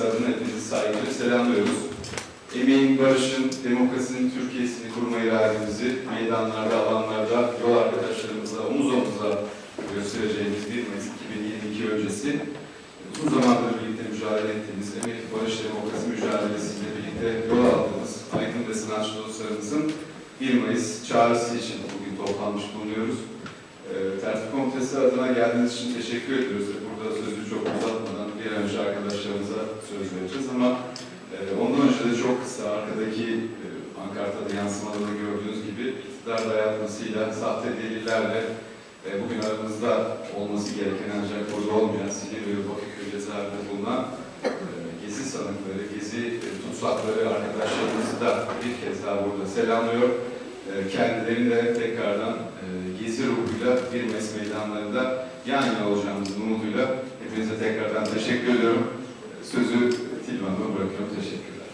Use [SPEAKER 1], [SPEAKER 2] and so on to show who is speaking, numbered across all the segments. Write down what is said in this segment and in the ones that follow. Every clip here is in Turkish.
[SPEAKER 1] adına hepinizi saygıyla selamlıyoruz. Emeğin, barışın, demokrasinin Türkiye'sini kurma irademizi meydanlarda, alanlarda, yol arkadaşlarımızla omuz omuza göstereceğimiz 1 Mayıs 2022 öncesi uzun zamandır birlikte mücadele ettiğimiz emek, barış, demokrasi mücadelesiyle birlikte yol aldığımız aydın ve sanatçı dostlarımızın 1 Mayıs çağrısı için bugün toplanmış bulunuyoruz. E, Tertip Komitesi adına geldiğiniz için teşekkür ediyoruz. Burada sözü çok uzatmadan önce arkadaşlarımıza söz vereceğiz ama e, ondan önce de çok kısa arkadaki e, Ankara'da yansımalarını gördüğünüz gibi iktidar dayatmasıyla, sahte delillerle e, bugün aramızda olması gereken ancak burada olmayan Silivri ve Bakırköy cezaevinde bulunan e, gezi sanıkları, gezi e, tutsakları arkadaşlarımızı da bir kez daha burada selamlıyor. E, Kendilerini de tekrardan e, gezi ruhuyla bir mes meydanlarında yan yana olacağımızın umuduyla hepinize tekrardan teşekkür ediyorum. Sözü Tilman'a bırakıyorum. Teşekkürler.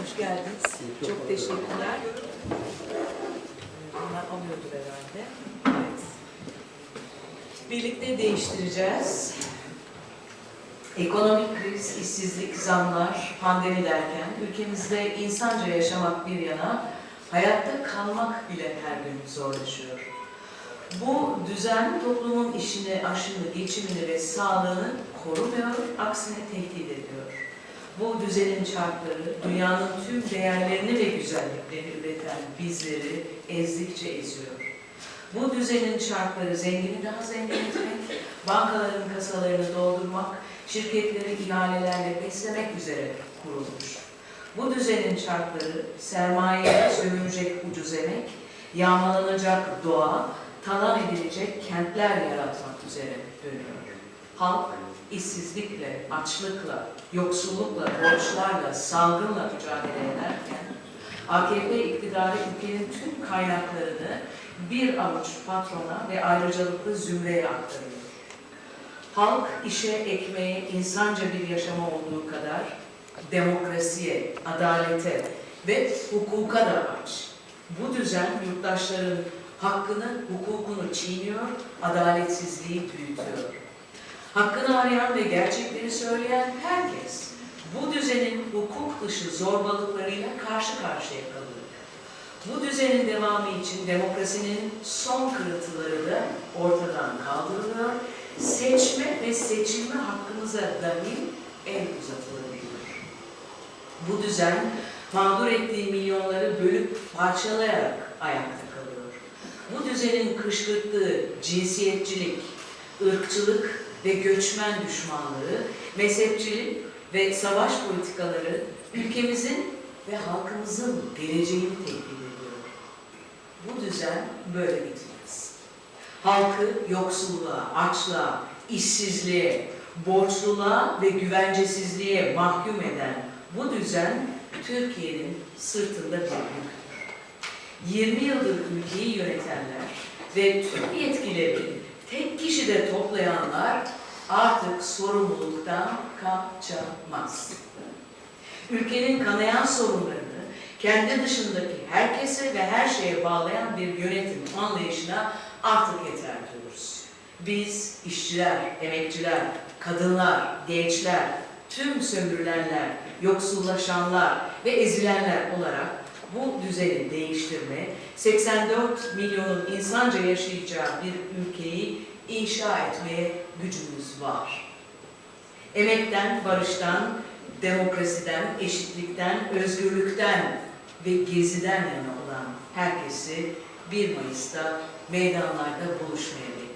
[SPEAKER 2] Hoş geldiniz. Çok teşekkürler. Bunlar alıyordur herhalde. Evet. Birlikte değiştireceğiz. Ekonomik kriz, işsizlik, zamlar, pandemi derken ülkemizde insanca yaşamak bir yana hayatta kalmak bile her gün zorlaşıyor. Bu düzen toplumun işini, aşını, geçimini ve sağlığını korumuyor, aksine tehdit ediyor. Bu düzenin çarkları dünyanın tüm değerlerini ve güzelliklerini üreten bizleri ezdikçe eziyor. Bu düzenin çarkları zengini daha zengin etmek, bankaların kasalarını doldurmak, şirketleri ihalelerle beslemek üzere kurulmuş. Bu düzenin çarkları sermayeye sömürecek ucuz emek, yağmalanacak doğa, talan edilecek kentler yaratmak üzere dönüyor. Halk işsizlikle, açlıkla, yoksullukla, borçlarla, salgınla mücadele ederken AKP iktidarı ülkenin tüm kaynaklarını bir avuç patrona ve ayrıcalıklı zümreye aktarıyor. Halk işe, ekmeğe, insanca bir yaşama olduğu kadar demokrasiye, adalete ve hukuka da aç. Bu düzen yurttaşların hakkını, hukukunu çiğniyor, adaletsizliği büyütüyor. Hakkını arayan ve gerçekleri söyleyen herkes bu düzenin hukuk dışı zorbalıklarıyla karşı karşıya kalıyor. Bu düzenin devamı için demokrasinin son kırıntıları da ortadan kaldırılıyor. Seçme ve seçilme hakkımıza dahi el uzatılabiliyor. Bu düzen mağdur ettiği milyonları bölüp parçalayarak ayakta. Bu düzenin kışkırttığı cinsiyetçilik, ırkçılık ve göçmen düşmanlığı, mezhepçilik ve savaş politikaları ülkemizin ve halkımızın geleceğini tehdit ediyor. Bu düzen böyle bitmez. Halkı yoksulluğa, açlığa, işsizliğe, borçluluğa ve güvencesizliğe mahkum eden bu düzen Türkiye'nin sırtında bir yüktür. 20 yıldır ülkeyi yönetenler ve tüm yetkileri tek kişide toplayanlar artık sorumluluktan kaçamaz. Ülkenin kanayan sorunlarını kendi dışındaki herkese ve her şeye bağlayan bir yönetim anlayışına artık yeter diyoruz. Biz işçiler, emekçiler, kadınlar, gençler, tüm sömürülenler, yoksullaşanlar ve ezilenler olarak bu düzeni değiştirme, 84 milyonun insanca yaşayacağı bir ülkeyi inşa etmeye gücümüz var. Emekten, barıştan, demokrasiden, eşitlikten, özgürlükten ve geziden yana olan herkesi 1 Mayıs'ta meydanlarda buluşmaya bekliyoruz.